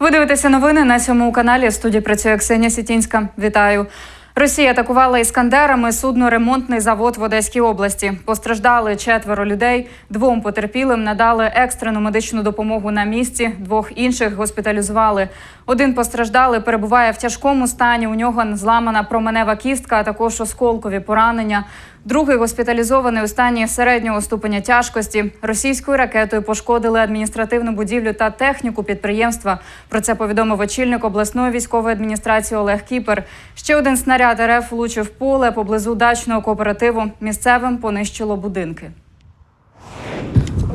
Ви дивитеся новини на цьому каналі. Студії працює Ксенія Сітінська. Вітаю. Росія атакувала іскандерами судноремонтний завод в Одеській області. Постраждали четверо людей. Двом потерпілим надали екстрену медичну допомогу на місці. Двох інших госпіталізували. Один постраждалий перебуває в тяжкому стані. У нього зламана променева кістка, а також осколкові поранення. Другий госпіталізований у стані середнього ступеня тяжкості. Російською ракетою пошкодили адміністративну будівлю та техніку підприємства. Про це повідомив очільник обласної військової адміністрації Олег Кіпер. Ще один снаряд РФ влучив в поле поблизу дачного кооперативу. Місцевим понищило будинки.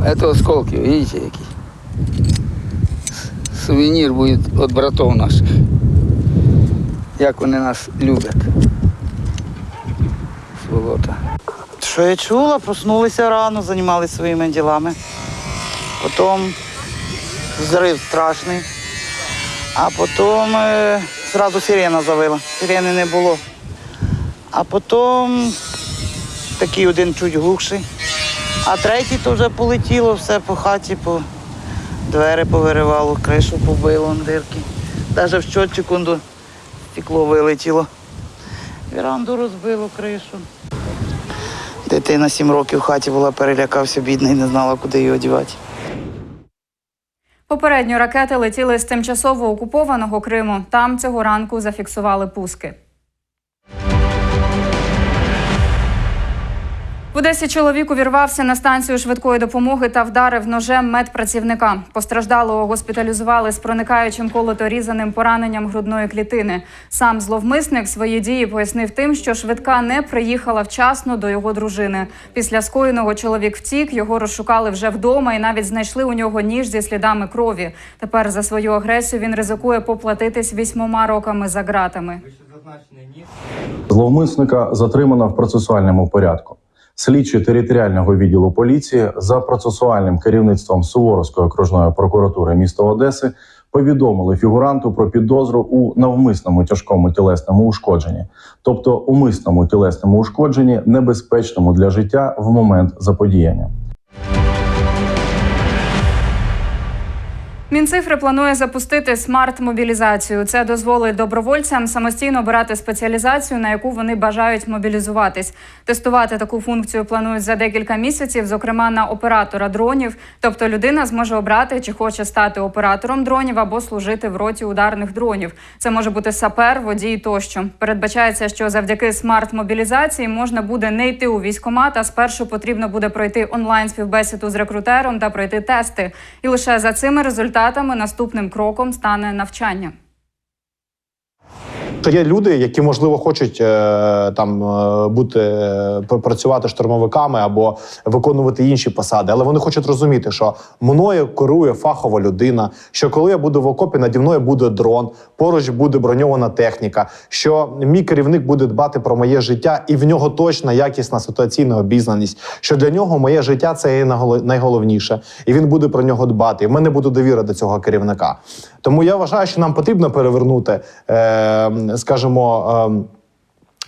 Это осколки, видите, какие? С- Сувенір буде від братів наших. Як вони нас люблять. Сволота. Що я чула, проснулися рано, займалися своїми ділами. Потім взрив страшний. А потім е, зразу сирена завила. Сирени не було. А потім такий один чуть глухший. А третій то вже полетіло все по хаті, по двері повиривало, кришу побило дирки. Навіть в щотчику стекло вилетіло. Віранду розбило кришу. Дитина сім років в хаті була, перелякався, бідний, не знала, куди її одягати. Попередньо ракети летіли з тимчасово окупованого Криму. Там цього ранку зафіксували пуски. В Одесі чоловік увірвався на станцію швидкої допомоги та вдарив ножем медпрацівника. Постраждалого госпіталізували з проникаючим колоторізаним пораненням грудної клітини. Сам зловмисник свої дії пояснив тим, що швидка не приїхала вчасно до його дружини. Після скоєного чоловік втік, його розшукали вже вдома і навіть знайшли у нього ніж зі слідами крові. Тепер за свою агресію він ризикує поплатитись вісьмома роками за ґратами. Зловмисника затримано в процесуальному порядку. Слідчі територіального відділу поліції за процесуальним керівництвом Суворовської окружної прокуратури міста Одеси повідомили фігуранту про підозру у навмисному тяжкому тілесному ушкодженні, тобто умисному тілесному ушкодженні, небезпечному для життя в момент заподіяння. Мінцифри планує запустити смарт-мобілізацію. Це дозволить добровольцям самостійно обирати спеціалізацію, на яку вони бажають мобілізуватись. Тестувати таку функцію планують за декілька місяців, зокрема на оператора дронів. Тобто людина зможе обрати, чи хоче стати оператором дронів або служити в роті ударних дронів. Це може бути сапер, водій тощо. Передбачається, що завдяки смарт-мобілізації можна буде не йти у військкомат, а спершу потрібно буде пройти онлайн співбесіду з рекрутером та пройти тести. І лише за цими результатами наступним кроком стане навчання. То є люди, які можливо хочуть е, там е, бути е, працювати штурмовиками або виконувати інші посади, але вони хочуть розуміти, що мною керує фахова людина. Що коли я буду в окопі, наді мною буде дрон, поруч буде броньована техніка. Що мій керівник буде дбати про моє життя, і в нього точна якісна ситуаційна обізнаність. Що для нього моє життя це є найголовніше, і він буде про нього дбати. І в мене буде довіра до цього керівника. Тому я вважаю, що нам потрібно перевернути, скажімо. Е,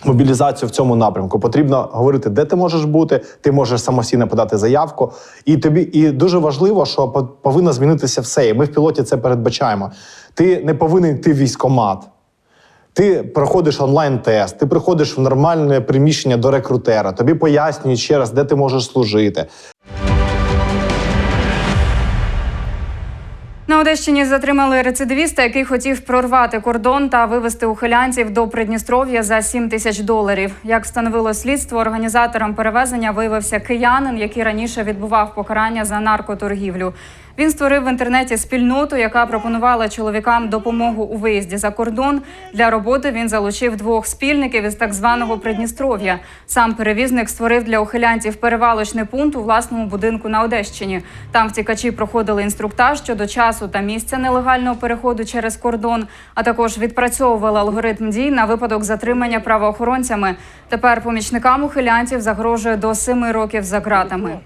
Мобілізацію в цьому напрямку потрібно говорити, де ти можеш бути. Ти можеш самостійно подати заявку, і тобі і дуже важливо, що по- повинно змінитися все. І ми в пілоті це передбачаємо. Ти не повинен йти в військкомат. Ти проходиш онлайн-тест, ти приходиш в нормальне приміщення до рекрутера. Тобі пояснюють ще раз, де ти можеш служити. На Одещині затримали рецидивіста, який хотів прорвати кордон та вивезти ухилянців до Придністров'я за 7 тисяч доларів. Як встановило слідство, організатором перевезення виявився киянин, який раніше відбував покарання за наркоторгівлю. Він створив в інтернеті спільноту, яка пропонувала чоловікам допомогу у виїзді за кордон. Для роботи він залучив двох спільників із так званого Придністров'я. Сам перевізник створив для ухилянців перевалочний пункт у власному будинку на Одещині. Там втікачі проходили інструктаж щодо часу та місця нелегального переходу через кордон, а також відпрацьовували алгоритм дій на випадок затримання правоохоронцями. Тепер помічникам ухилянців загрожує до семи років за ґратами.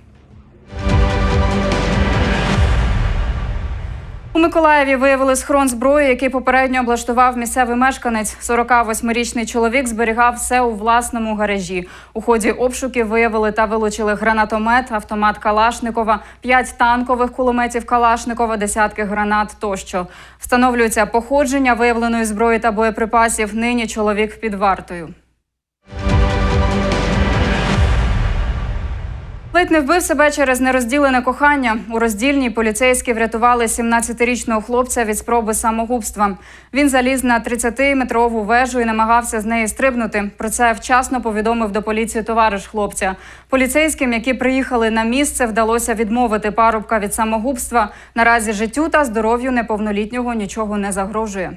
У Миколаєві виявили схрон зброї, який попередньо облаштував місцевий мешканець. 48-річний чоловік зберігав все у власному гаражі. У ході обшуків виявили та вилучили гранатомет, автомат Калашникова, п'ять танкових кулеметів Калашникова, десятки гранат тощо. Встановлюється походження виявленої зброї та боєприпасів. Нині чоловік під вартою. Ледь не вбив себе через нерозділене кохання. У роздільній поліцейські врятували 17-річного хлопця від спроби самогубства. Він заліз на 30-метрову вежу і намагався з неї стрибнути. Про це вчасно повідомив до поліції товариш хлопця. Поліцейським, які приїхали на місце, вдалося відмовити парубка від самогубства. Наразі життю та здоров'ю неповнолітнього нічого не загрожує.